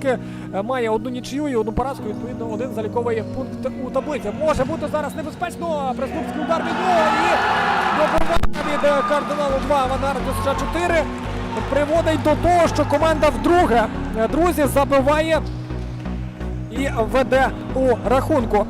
четвірки е, має одну нічию і одну поразку. Відповідно, один заліковий пункт у таблиці. Може бути зараз небезпечно. Преступський удар від нього і добивання від е, кардиналу 2 авангарду США 4 приводить до того, що команда вдруге е, друзі забиває і веде у рахунку.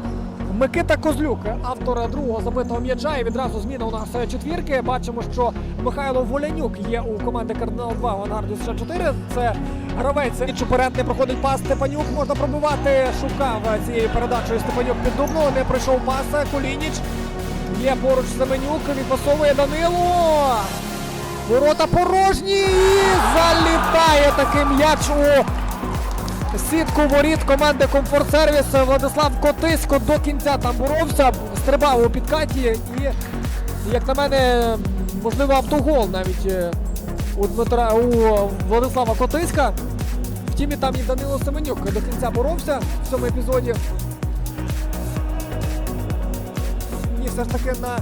Микита Козлюк, автор другого забитого м'яча, і відразу зміна у нас е, четвірки. Бачимо, що Михайло Волянюк є у команди Кардинал 2 авангарду США 4. Це гравець. І Чуперет не проходить пас. Степанюк можна пробивати. Шукав е, цією передачею Степанюк під Дубну. Не пройшов пас. Кулініч. Є поруч Семенюк. Відпасовує Данило. Ворота порожні. І залітає такий м'яч у сітку воріт команди Комфорт Сервіс Владислав Котисько до кінця там боровся, стрибав у підкаті і, як на мене, можливо, автогол навіть е, у Дмитра у Владислава Котиська. Втім, і там і Данило Семенюк до кінця боровся в цьому епізоді. Ні, все ж таки на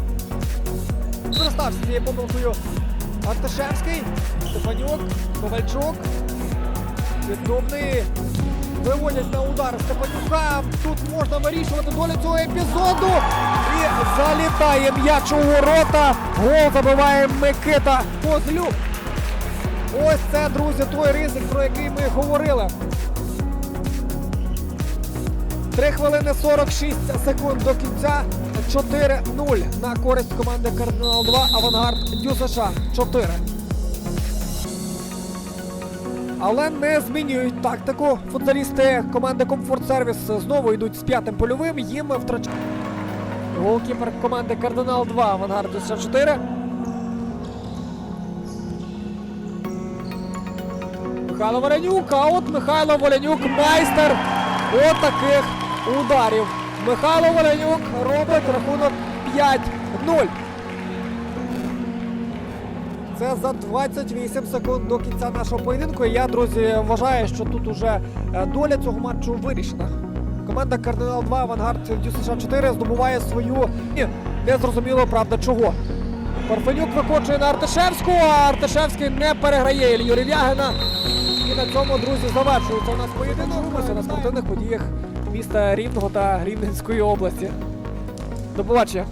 скористався цією помилкою Арташевський, Степанюк, Ковальчук. Піддубний виводять на удар Степанюка. Тут можна вирішувати долю цього епізоду. І залітає м'яч у ворота. Гол забиває Микита Козлюк. Ось це, друзі, той ризик, про який ми говорили. 3 хвилини 46 секунд до кінця. 4-0 на користь команди Кардинал 2 Авангард ДЮСШ 4 але не змінюють тактику. Футболісти команди Комфорт Сервіс знову йдуть з п'ятим польовим. Їм втрачають. Голкіпер команди Кардинал 2 Авангард США 4. Михайло Воленюк, а от Михайло Воленюк майстер отаких ударів. Михайло Воленюк робить рахунок 5-0. Це за 28 секунд до кінця нашого поєдинку. І я, друзі, вважаю, що тут уже е, доля цього матчу вирішена. Команда Кардинал 2 Авангард США 4 здобуває свою. Ні, не зрозуміло, правда, чого. Парфенюк викочує на Артишевську, а Артишевський не переграє Ілью Рів'ягина. І на цьому, друзі, завершується у нас поєдинок. На спортивних подіях міста Рівного та Рівненської області. До побачення.